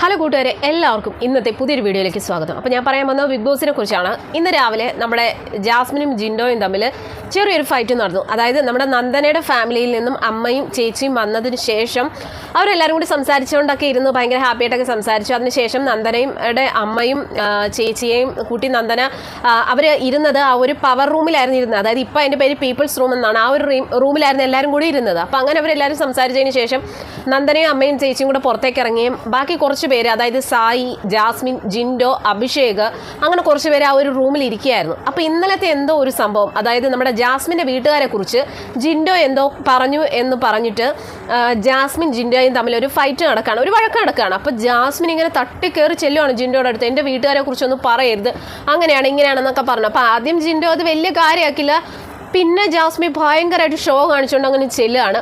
Hello കൂട്ടുകാരെ എല്ലാവർക്കും ഇന്നത്തെ പുതിയൊരു വീഡിയോയിലേക്ക് സ്വാഗതം. അപ്പോൾ ഞാൻ പറയാൻ വന്നത് ബിഗ് ബോസിനെ കുറിച്ചാണ്. ഇന്ന് രാവിലെ നമ്മുടെ ജാസ്മിനും ജിൻഡോയും തമ്മിൽ ചെറിയൊരു ഫൈറ്റ് നടന്നു. അതായത് നമ്മുടെ നന്ദനയുടെ ഫാമിലിയിൽ നിന്നും അമ്മയും ചേച്ചിയും വന്നതിന് ശേഷം അവരെല്ലാവരും കൂടി സംസാരിച്ചുകൊണ്ടൊക്കെ ഇരുന്ന് ഭയങ്കര ഹാപ്പി ആയിട്ടൊക്കെ സംസാരിച്ചു. അതിനുശേഷം നന്ദനയുടെ അമ്മയും ചേച്ചിയെയും കൂട്ടി നന്ദന അവർ ഇരുന്നത് ആ ഒരു പവർ റൂമിലായിരുന്നു ഇരുന്നത്. അതായത് ഇപ്പോൾ അതിന്റെ പേര് പീപ്പിൾസ് റൂം എന്നാണ് ആ ഒരു റൂമിലായിരുന്നു എല്ലാവരും കൂടി ഇരുന്നത്. അപ്പോൾ അങ്ങനെ അവരെല്ലാവരും സംസാരിച്ചതിന് ശേഷം നന്ദനയും അമ്മയും ചേച്ചിയും കൂടെ പുറത്തേക്ക് ഇറങ്ങുകയും ബാക്കി കുറച്ച് പേര് അതായത് സായി ജാസ്മിൻ ജിൻഡോ അഭിഷേക് അങ്ങനെ കുറച്ച് പേര് ആ ഒരു റൂമിൽ ഇരിക്കുകയായിരുന്നു. അപ്പോൾ ഇന്നലത്തെ എന്തോ ഒരു സംഭവം അതായത് നമ്മുടെ ജാസ്മിന്റെ വീട്ടുകാരെ കുറിച്ച് ജിൻഡോ എന്തോ പറഞ്ഞു എന്ന് പറഞ്ഞിട്ട് ജാസ്മിൻ ജിൻഡോയും തമ്മിൽ ഒരു ഫൈറ്റ് നടക്കുകയാണ് ഒരു വഴക്ക് നടക്കുകയാണ് അപ്പോൾ ജാസ്മിൻ ഇങ്ങനെ തട്ടിക്കയറി ചെല്ലുവാണ് ജിൻഡോയുടെ അടുത്ത് എന്റെ വീട്ടുകാരെ കുറിച്ചൊന്നും പറയരുത് അങ്ങനെയാണ് ഇങ്ങനെയാണെന്നൊക്കെ പറഞ്ഞു. അപ്പോൾ ആദ്യം ജിൻഡോ അത് വലിയ കാര്യമാക്കില്ല പിന്നെ ജാസ്മിൻ ഭയങ്കരമായിട്ട് ഷോ കാണിച്ചുകൊണ്ട് അങ്ങനെ ചെല്ലുകയാണ്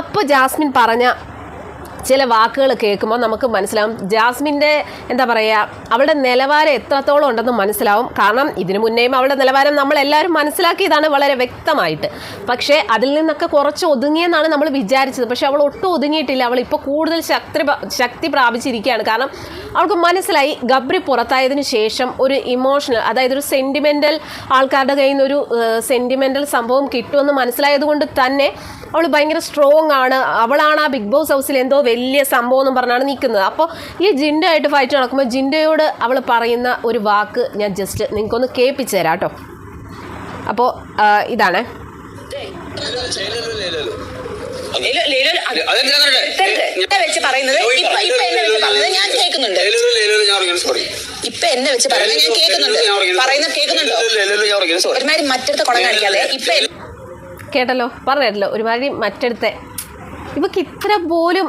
അപ്പോൾ ജാസ്മിൻ പറഞ്ഞ ചില വാക്കുകൾ കേൾക്കുമ്പോൾ നമുക്ക് മനസ്സിലാവും. ജാസ്മിന്റെ എന്താ പറയുക അവളുടെ നിലവാരം എത്രത്തോളം ഉണ്ടെന്ന് മനസ്സിലാവും. കാരണം ഇതിനു മുന്നേയും അവളുടെ നിലവാരം നമ്മളെല്ലാവരും മനസ്സിലാക്കിയതാണ് വളരെ വ്യക്തമായിട്ട്. പക്ഷേ അതിൽ നിന്നൊക്കെ കുറച്ച് ഒതുങ്ങിയെന്നാണ് നമ്മൾ വിചാരിച്ചത്. പക്ഷേ അവൾ ഒട്ടും ഒതുങ്ങിയിട്ടില്ല. അവൾ ഇപ്പോൾ കൂടുതൽ ശക്തി ശക്തി പ്രാപിച്ചിരിക്കുകയാണ്. കാരണം അവൾക്ക് മനസ്സിലായി ഗബ്രി പുറത്തായതിനു ശേഷം ഒരു ഇമോഷണൽ അതായത് ഒരു സെന്റിമെന്റൽ ആൾക്കാരുടെ കയ്യിൽ നിന്ന് ഒരു സെന്റിമെന്റൽ സംഭവം കിട്ടുമെന്ന് മനസ്സിലായത് കൊണ്ട് തന്നെ അവൾ ഭയങ്കര സ്ട്രോങ് ആണ്. അവളാണ് ആ ബിഗ് ബോസ് ഹൗസിൽ എന്തോ വലിയ സംഭവം എന്നും പറഞ്ഞാണ് നിൽക്കുന്നത്. അപ്പോൾ ഈ ജിൻഡയായിട്ട് ഫൈറ്റ് നടക്കുമ്പോൾ ജിൻഡയോട് അവൾ പറയുന്ന ഒരു വാക്ക് ഞാൻ ജസ്റ്റ് നിങ്ങൾക്കൊന്ന് കേൾപ്പിച്ചു തരാം കേട്ടോ. അപ്പോൾ ഇതാണ്. വെച്ച് പറയുന്നത് ഞാൻ കേൾക്കുന്നുണ്ട്. ഇപ്പൊ എന്നെ വെച്ച് പറയുന്നത് ഞാൻ കേൾക്കുന്നുണ്ട്. പറയുന്നത് കേൾക്കുന്നുണ്ടോ. ഒരുമാതിരി മറ്റടുത്ത കുടം കാണിക്കാതെ ഇപ്പൊ കേട്ടല്ലോ പറഞ്ഞല്ലോ ഒരുമാതിരി മറ്റടുത്തെ ഇവക്ക് ഇത്ര പോലും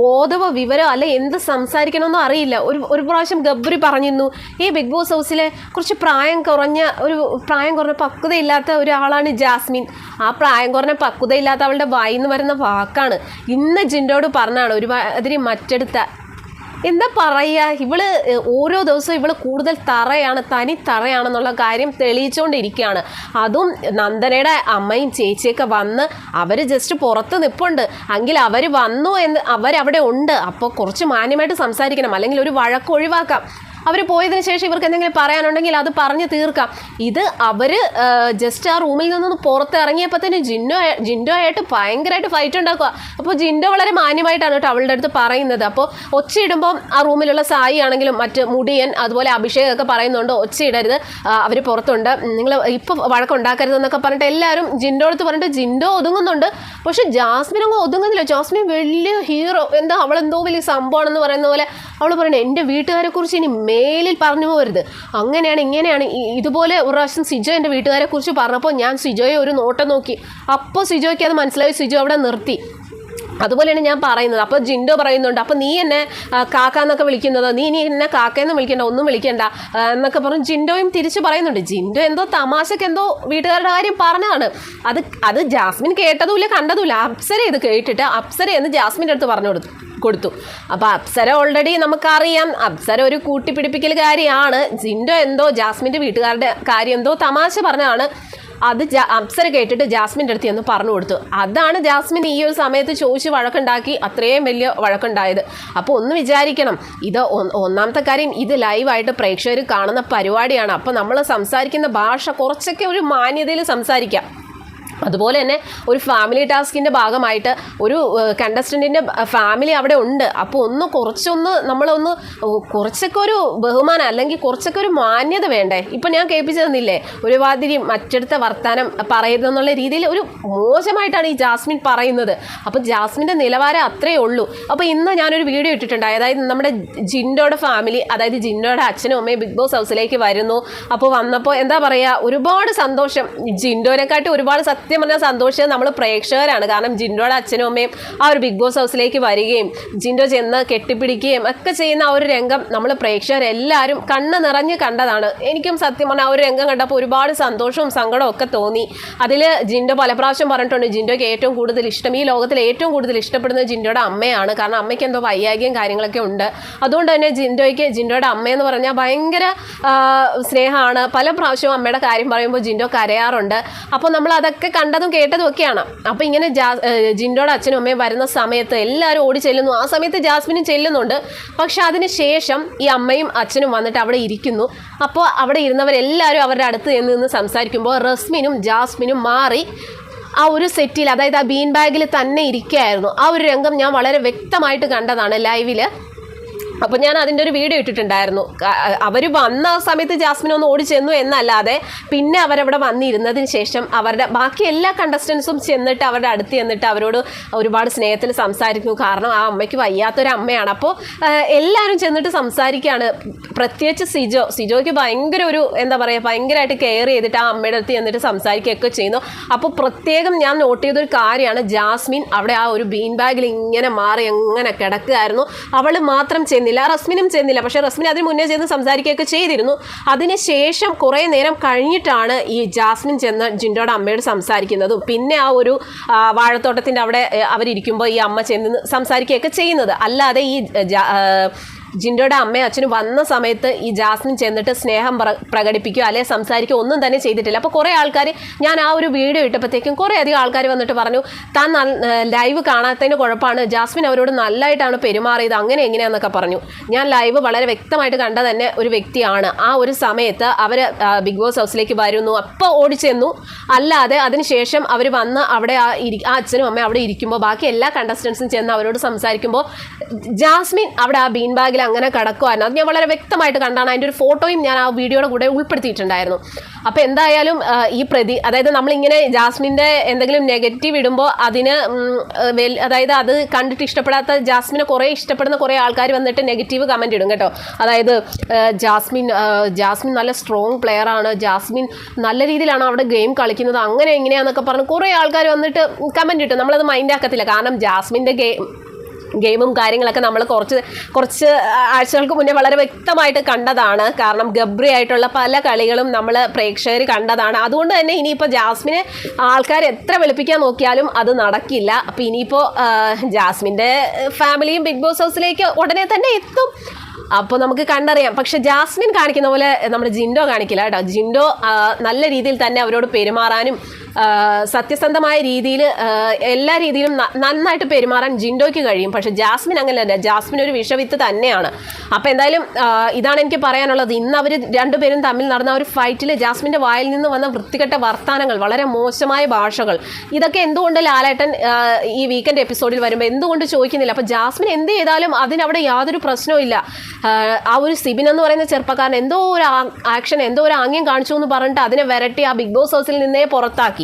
ബോധവ വിവരമോ അല്ല എന്ത് സംസാരിക്കണമെന്നോ അറിയില്ല. ഒരു ഒരു പ്രാവശ്യം ഗബ്രി പറഞ്ഞിരുന്നു ഈ ബിഗ് ബോസ് ഹൗസിലെ കുറച്ച് പ്രായം കുറഞ്ഞ ഒരു പ്രായം കുറഞ്ഞ പക്വതയില്ലാത്ത ഒരാളാണ് ജാസ്മിൻ. ആ പ്രായം കുറഞ്ഞ പക്വതയില്ലാത്ത അവളുടെ വായിന്ന് വരുന്ന വാക്കാണ് ഇന്ന് ജിൻഡോട് പറഞ്ഞാണ് ഒരു ഒരുമാതിരി മറ്റെടുത്ത എന്താ പറയുക? ഇവൾ ഓരോ ദിവസവും ഇവൾ കൂടുതൽ തറയാണ് തനി തറയാണെന്നുള്ള കാര്യം തെളിയിച്ചുകൊണ്ടിരിക്കുകയാണ് അതും നന്ദനയുടെ അമ്മയും ചേച്ചിയൊക്കെ വന്ന് അവർ ജസ്റ്റ് പുറത്ത് നിൽപ്പുണ്ട് എങ്കിൽ അവർ വന്നു എന്ന് അവരവിടെ ഉണ്ട്. അപ്പോൾ കുറച്ച് മാന്യമായിട്ട് സംസാരിക്കണം. അല്ലെങ്കിൽ ഒരു വഴക്ക് ഒഴിവാക്കാം. അവർ പോയതിന് ശേഷം ഇവർക്ക് എന്തെങ്കിലും പറയാനുണ്ടെങ്കിൽ അത് പറഞ്ഞ് തീർക്കാം. ഇത് അവർ ജസ്റ്റ് ആ റൂമിൽ നിന്നൊന്ന് പുറത്ത് ഇറങ്ങിയപ്പോൾ തന്നെ ജിൻഡോ ജിൻഡോ ആയിട്ട് ഭയങ്കരമായിട്ട് ഫൈറ്റ് ഉണ്ടാക്കുക. അപ്പോൾ ജിൻഡോ വളരെ മാന്യമായിട്ടാണ് കേട്ടോ അവളുടെ അടുത്ത് പറയുന്നത്. അപ്പോൾ ഒച്ചയിടുമ്പോൾ ആ റൂമിലുള്ള സായി ആണെങ്കിലും മറ്റ് മുടിയൻ അതുപോലെ അഭിഷേക് ഒക്കെ പറയുന്നുണ്ട് ഒച്ചയിടരുത് അവർ പുറത്തുണ്ട്. നിങ്ങൾ ഇപ്പോൾ വഴക്കുണ്ടാക്കരുത് എന്നൊക്കെ പറഞ്ഞിട്ട് എല്ലാവരും ജിൻഡോ അടുത്ത് പറഞ്ഞിട്ട് ജിൻഡോ ഒതുങ്ങുന്നുണ്ട്. പക്ഷേ ജാസ്മിൻ അങ്ങ് ഒതുങ്ങുന്നില്ല. ജാസ്മിൻ വലിയ ഹീറോ എന്താ അവളെന്തോ വലിയ സംഭവമാണെന്ന് പറയുന്ന പോലെ അവൾ പറയുന്നത് എന്റെ വീട്ടുകാരെക്കുറിച്ച് ഇനി മേലിൽ പറഞ്ഞു പോകരുത്. അങ്ങനെയാണ് ഇങ്ങനെയാണ്. ഇതുപോലെ ഒരു പ്രാവശ്യം സിജോ എന്റെ വീട്ടുകാരെ കുറിച്ച് പറഞ്ഞപ്പോൾ ഞാൻ സിജോയെ ഒരു നോട്ടം നോക്കി. അപ്പോൾ സിജോയ്ക്ക് അത് മനസ്സിലായി. സിജോ അവിടെ നിർത്തി. അതുപോലെയാണ് ഞാൻ പറയുന്നത്. അപ്പോൾ ജിൻഡോ പറയുന്നുണ്ട് അപ്പോൾ നീ എന്നെ കാക്ക എന്നൊക്കെ വിളിക്കുന്നത്? നീ നീ എന്നെ കാക്കയെന്ന് വിളിക്കേണ്ട ഒന്നും വിളിക്കേണ്ട. എന്നൊക്കെ പറഞ്ഞ് ജിൻഡോയും തിരിച്ച് പറയുന്നുണ്ട്. ജിൻഡോ എന്തോ തമാശക്ക് എന്തോ വീട്ടുകാരുടെ കാര്യം പറഞ്ഞതാണ്. അത് അത് ജാസ്മിൻ കേട്ടതുമില്ല കണ്ടതുമില്ല. അപ്സര ഇത് കേട്ടിട്ട് അപ്സര എന്ന് ജാസ്മിന്റെ അടുത്ത് പറഞ്ഞു കൊടുത്തു കൊടുത്തു. അപ്പോൾ അപ്സര ഓൾറെഡി നമുക്കറിയാം. അപ്സര ഒരു കൂട്ടിപ്പിടിപ്പിക്കൽ കാര്യമാണ്. ജിൻഡോ എന്തോ ജാസ്മിന്റെ വീട്ടുകാരുടെ കാര്യം എന്തോ തമാശ പറഞ്ഞതാണ്. അത് അപ്സര കേട്ടിട്ട് ജാസ്മിന്റെ അടുത്ത് എന്ന് പറഞ്ഞു കൊടുത്തു. അതാണ് ജാസ്മിൻ ഈ ഒരു സമയത്ത് ചോദിച്ച് വഴക്കുണ്ടാക്കി അത്രയും വലിയ വഴക്കുണ്ടായത്. അപ്പോൾ ഒന്ന് വിചാരിക്കണം. ഇത് ഒന്നാമത്തെ കാര്യം ഇത് ലൈവായിട്ട് പ്രേക്ഷകർ കാണുന്ന പരിപാടിയാണ്. അപ്പോൾ നമ്മൾ സംസാരിക്കുന്ന ഭാഷ കുറച്ചൊക്കെ ഒരു മാന്യതയിൽ സംസാരിക്കാം. അതുപോലെ തന്നെ ഒരു ഫാമിലി ടാസ്കിന്റെ ഭാഗമായിട്ട് ഒരു കണ്ടസ്റ്റന്റിന്റെ ഫാമിലി അവിടെ ഉണ്ട്. അപ്പോൾ ഒന്ന് കുറച്ചൊന്ന് നമ്മളൊന്ന് കുറച്ചൊക്കെ ഒരു ബഹുമാനം അല്ലെങ്കിൽ കുറച്ചൊക്കെ ഒരു മാന്യത വേണ്ടേ? ഇപ്പം ഞാൻ കേൾപ്പിച്ചു തന്നില്ലേ ഒരുമാതിരി മറ്റടുത്ത വർത്തമാനം പറയരുതെന്നുള്ള രീതിയിൽ ഒരു മോശമായിട്ടാണ് ഈ ജാസ്മിൻ പറയുന്നത്. അപ്പോൾ ജാസ്മിന്റെ നിലവാരം അത്രയേ ഉള്ളൂ. അപ്പോൾ ഇന്ന് ഞാനൊരു വീഡിയോ ഇട്ടിട്ടുണ്ട് അതായത് നമ്മുടെ ജിൻഡോയുടെ ഫാമിലി അതായത് ജിൻഡോയുടെ അച്ഛനും അമ്മയും ബിഗ് ബോസ് ഹൗസിലേക്ക് വരുന്നു. അപ്പോൾ വന്നപ്പോൾ എന്താ പറയുക ഒരുപാട് സന്തോഷം. ജിൻഡോനെക്കാട്ടി ഒരുപാട് സത്യം പറഞ്ഞാൽ സന്തോഷിച്ചത് നമ്മൾ പ്രേക്ഷകരാണ്. കാരണം ജിൻഡോയുടെ അച്ഛനും അമ്മയും ആ ഒരു ബിഗ് ബോസ് ഹൗസിലേക്ക് വരികയും ജിൻഡോ ചെന്ന് കെട്ടിപ്പിടിക്കുകയും ഒക്കെ ചെയ്യുന്ന ആ ഒരു രംഗം നമ്മൾ പ്രേക്ഷകരെല്ലാവരും കണ്ണ് നിറഞ്ഞ് കണ്ടതാണ്. എനിക്കും സത്യം പറഞ്ഞാൽ ആ ഒരു രംഗം കണ്ടപ്പോൾ ഒരുപാട് സന്തോഷവും സങ്കടവും ഒക്കെ തോന്നി. അതിൽ ജിൻഡോ പല പ്രാവശ്യം പറഞ്ഞിട്ടുണ്ട് ജിൻഡോയ്ക്ക് ഏറ്റവും കൂടുതൽ ഇഷ്ടം ഈ ലോകത്തിൽ ഏറ്റവും കൂടുതൽ ഇഷ്ടപ്പെടുന്നത് ജിൻഡോയുടെ അമ്മയാണ്. കാരണം അമ്മയ്ക്ക് എന്തോ വൈയാഗ്യം കാര്യങ്ങളൊക്കെ ഉണ്ട്. അതുകൊണ്ട് തന്നെ ജിൻഡോയ്ക്ക് ജിൻഡോയുടെ അമ്മയെന്ന് പറഞ്ഞാൽ ഭയങ്കര സ്നേഹമാണ്. പല പ്രാവശ്യവും അമ്മയുടെ കാര്യം പറയുമ്പോൾ ജിൻഡോ കരയാറുണ്ട്. അപ്പോൾ നമ്മൾ അതൊക്കെ കണ്ടതും കേട്ടതും ഒക്കെയാണ്. അപ്പോൾ ഇങ്ങനെ ജാ അച്ഛനും അമ്മയും വരുന്ന സമയത്ത് എല്ലാവരും ഓടി ചെല്ലുന്നു. ആ സമയത്ത് ജാസ്മിനും ചെല്ലുന്നുണ്ട്. പക്ഷെ അതിന് ശേഷം ഈ അമ്മയും അച്ഛനും വന്നിട്ട് അവിടെ ഇരിക്കുന്നു. അപ്പോൾ അവിടെ ഇരുന്നവരെല്ലാവരും അവരുടെ അടുത്ത് നിന്ന് നിന്ന് സംസാരിക്കുമ്പോൾ റസ്മിനും ജാസ്മിനും മാറി ആ ഒരു സെറ്റിൽ അതായത് ആ ബീൻ ബാഗിൽ തന്നെ ഇരിക്കുകയായിരുന്നു. ആ ഒരു രംഗം ഞാൻ വളരെ വ്യക്തമായിട്ട് കണ്ടതാണ് ലൈവിൽ അപ്പോൾ ഞാൻ അതിന്റെ ഒരു വീഡിയോ ഇട്ടിട്ടുണ്ടായിരുന്നു. അവർ വന്ന സമയത്ത് ജാസ്മിൻ ഒന്ന് ഓടി ചെന്നു എന്നല്ലാതെ പിന്നെ അവരവിടെ വന്നിരുന്നതിന് ശേഷം അവരുടെ ബാക്കി എല്ലാ കണ്ടസ്റ്റൻസും ചെന്നിട്ട് അവരുടെ അടുത്ത് ചെന്നിട്ട് അവരോട് ഒരുപാട് സ്നേഹത്തിൽ സംസാരിക്കും കാരണം ആ അമ്മയ്ക്ക് വയ്യാത്തൊരു അമ്മയാണ്. അപ്പോൾ എല്ലാവരും ചെന്നിട്ട് സംസാരിക്കുകയാണ്. പ്രത്യേകിച്ച് സിജോ. സിജോയ്ക്ക് ഭയങ്കര ഒരു എന്താ പറയുക ഭയങ്കരമായിട്ട് കെയർ ചെയ്തിട്ട് ആ അമ്മയുടെ അടുത്ത് ചെന്നിട്ട് സംസാരിക്കുകയൊക്കെ ചെയ്യുന്നു. അപ്പോൾ പ്രത്യേകം ഞാൻ നോട്ട് ചെയ്തൊരു കാര്യമാണ്. ജാസ്മിൻ അവിടെ ആ ഒരു ബീൻ ബാഗിൽ ഇങ്ങനെ മാറി എങ്ങനെ കിടക്കുകയായിരുന്നു. അവൾ മാത്രം ചെന്നില്ല റസ്മിനും ചെയ്യുന്നില്ല. പക്ഷേ റസ്മിൻ അതിന് മുന്നേ ചെന്ന് സംസാരിക്കുകയൊക്കെ ചെയ്തിരുന്നു. അതിനുശേഷം കുറേ നേരം കഴിഞ്ഞിട്ടാണ് ഈ ജാസ്മിൻ ചെന്ന് ജിൻഡോയുടെ അമ്മയോട് സംസാരിക്കുന്നതും. പിന്നെ ആ ഒരു വാഴത്തോട്ടത്തിന്റെ അവിടെ അവരിയ്ക്കുമ്പോൾ ഈ അമ്മ ചെന്ന് സംസാരിക്കുകയൊക്കെ ചെയ്യുന്നത്. അല്ലാതെ ഈ ജിൻഡോയുടെ അമ്മയും അച്ഛനും വന്ന സമയത്ത് ഈ ജാസ്മിൻ ചെന്നിട്ട് സ്നേഹം പ്ര പ്രകടിപ്പിക്കുകയോ അല്ലെങ്കിൽ സംസാരിക്കുകയോ ഒന്നും തന്നെ ചെയ്തിട്ടില്ല. അപ്പോൾ കുറേ ആൾക്കാർ ഞാൻ ആ ഒരു വീഡിയോ ഇട്ടപ്പോഴത്തേക്കും കുറേ അധികം ആൾക്കാർ വന്നിട്ട് പറഞ്ഞു താൻ ലൈവ് കാണാത്തതിന് കുഴപ്പമാണ്. ജാസ്മിൻ അവരോട് നല്ലതായിട്ടാണ് പെരുമാറിയത്. അങ്ങനെ എങ്ങനെയാണെന്നൊക്കെ പറഞ്ഞു. ഞാൻ ലൈവ് വളരെ വ്യക്തമായിട്ട് കണ്ട തന്നെ ഒരു വ്യക്തിയാണ്. ആ ഒരു സമയത്ത് അവർ ബിഗ് ബോസ് ഹൗസിലേക്ക് വരുന്നു. അപ്പോൾ ഓടിച്ചെന്നു. അല്ലാതെ അതിനുശേഷം അവർ വന്ന് അവിടെ ആ ഇരി ആ അച്ഛനും അമ്മയും അവിടെ ഇരിക്കുമ്പോൾ ബാക്കി എല്ലാ കണ്ടസ്റ്റൻസും ചെന്ന് അവരോട് സംസാരിക്കുമ്പോൾ ജാസ്മിൻ അവിടെ ആ ബീൻ ബാഗിൽ അങ്ങനെ കിടക്കുമായിരുന്നു അത് ഞാൻ വളരെ വ്യക്തമായിട്ട് കണ്ടാണ്. അതിന്റെ ഒരു ഫോട്ടോയും ഞാൻ ആ വീഡിയോയുടെ കൂടെ ഉൾപ്പെടുത്തിയിട്ടുണ്ടായിരുന്നു. അപ്പോൾ എന്തായാലും ഈ പ്രതി അതായത് നമ്മളിങ്ങനെ ജാസ്മിന്റെ എന്തെങ്കിലും നെഗറ്റീവ് ഇടുമ്പോൾ അതിന് അതായത് അത് കണ്ടിട്ട് ഇഷ്ടപ്പെടാത്ത ജാസ്മിനെ കുറേ ഇഷ്ടപ്പെടുന്ന കുറേ ആൾക്കാർ വന്നിട്ട് നെഗറ്റീവ് കമന്റ് ഇടും കേട്ടോ. അതായത് ജാസ്മിൻ ജാസ്മിൻ നല്ല സ്ട്രോങ് പ്ലെയർ ആണ്. ജാസ്മിൻ നല്ല രീതിയിലാണ് അവിടെ ഗെയിം കളിക്കുന്നത്. അങ്ങനെ എങ്ങനെയാണെന്നൊക്കെ പറഞ്ഞ് കുറേ ആൾക്കാർ വന്നിട്ട് കമന്റ് ഇട്ടു. നമ്മളത് മൈൻഡാക്കത്തില്ല കാരണം ജാസ്മിന്റെ ഗെയിം ഗെയിമും കാര്യങ്ങളൊക്കെ നമ്മൾ കുറച്ച് കുറച്ച് ആഴ്ചകൾക്ക് മുന്നേ വളരെ വ്യക്തമായിട്ട് കണ്ടതാണ്. കാരണം ഗബ്രി ആയിട്ടുള്ള പല കളികളും നമ്മൾ പ്രേക്ഷകർ കണ്ടതാണ്. അതുകൊണ്ട് തന്നെ ഇനിയിപ്പോൾ ജാസ്മിനെ ആൾക്കാർ എത്ര വെളുപ്പിക്കാൻ നോക്കിയാലും അത് നടക്കില്ല. അപ്പോൾ ഇനിയിപ്പോൾ ജാസ്മിന്റെ ഫാമിലിയും ബിഗ് ബോസ് ഹൗസിലേക്ക് ഉടനെ തന്നെ എത്തും. അപ്പോൾ നമുക്ക് കണ്ടറിയാം. പക്ഷെ ജാസ്മിൻ കാണിക്കുന്ന പോലെ നമ്മുടെ ജിൻഡോ കാണിക്കില്ല കേട്ടോ. ജിൻഡോ നല്ല രീതിയിൽ തന്നെ അവരോട് പെരുമാറാനും സത്യസന്ധമായ രീതിയിൽ എല്ലാ രീതിയിലും നന്നായിട്ട് പെരുമാറാൻ ജിൻഡോയ്ക്ക് കഴിയും. പക്ഷെ ജാസ്മിൻ അങ്ങനെയല്ല. ജാസ്മിൻ ഒരു വിഷവിത്ത് തന്നെയാണ്. അപ്പോൾ എന്തായാലും ഇതാണ് എനിക്ക് പറയാനുള്ളത്. ഇന്ന് അവർ രണ്ടുപേരും തമ്മിൽ നടന്ന ഒരു ഫൈറ്റിൽ ജാസ്മിന്റെ വായിൽ നിന്ന് വന്ന വൃത്തികെട്ട വർത്താനങ്ങൾ വളരെ മോശമായ ഭാഷകൾ ഇതൊക്കെ എന്തുകൊണ്ട് ലാലേട്ടൻ ഈ വീക്കെൻഡ് എപ്പിസോഡിൽ വരുമ്പോൾ എന്തുകൊണ്ട് ചോദിക്കുന്നില്ല? അപ്പോൾ ജാസ്മിൻ എന്ത് ചെയ്താലും അതിനവിടെ യാതൊരു പ്രശ്നവും ഇല്ല. ആ ഒരു സിബിൻ എന്ന് പറയുന്ന ചെറുപ്പക്കാരൻ എന്തോ ഒരു ആക്ഷൻ എന്തോ ഒരു ആംഗ്യം കാണിച്ചു എന്ന് പറഞ്ഞിട്ട് അതിനെ വരട്ടി ആ ബിഗ് ബോസ് ഹൗസിൽ നിന്നേ പുറത്താക്കി.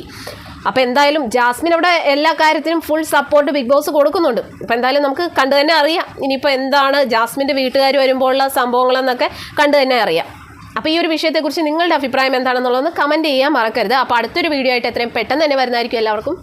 അപ്പോൾ എന്തായാലും ജാസ്മിൻ അവിടെ എല്ലാ കാര്യത്തിനും ഫുൾ സപ്പോർട്ട് ബിഗ് ബോസ് കൊടുക്കുന്നുണ്ട്. അപ്പോൾ എന്തായാലും നമുക്ക് കണ്ടു തന്നെ അറിയാം. ഇനിയിപ്പോൾ എന്താണ് ജാസ്മിന്റെ വീട്ടുകാർ വരുമ്പോഴുള്ള സംഭവങ്ങളെന്നൊക്കെ കണ്ടു തന്നെ അറിയാം. അപ്പോൾ ഈ ഒരു വിഷയത്തെക്കുറിച്ച് നിങ്ങളുടെ അഭിപ്രായം എന്താണെന്നുള്ളതൊന്ന് കമന്റ് ചെയ്യാൻ മറക്കരുത്. അപ്പോൾ അടുത്തൊരു വീഡിയോ ആയിട്ട് എത്രയും പെട്ടെന്ന് തന്നെ വരുന്നതായിരിക്കും എല്ലാവർക്കും.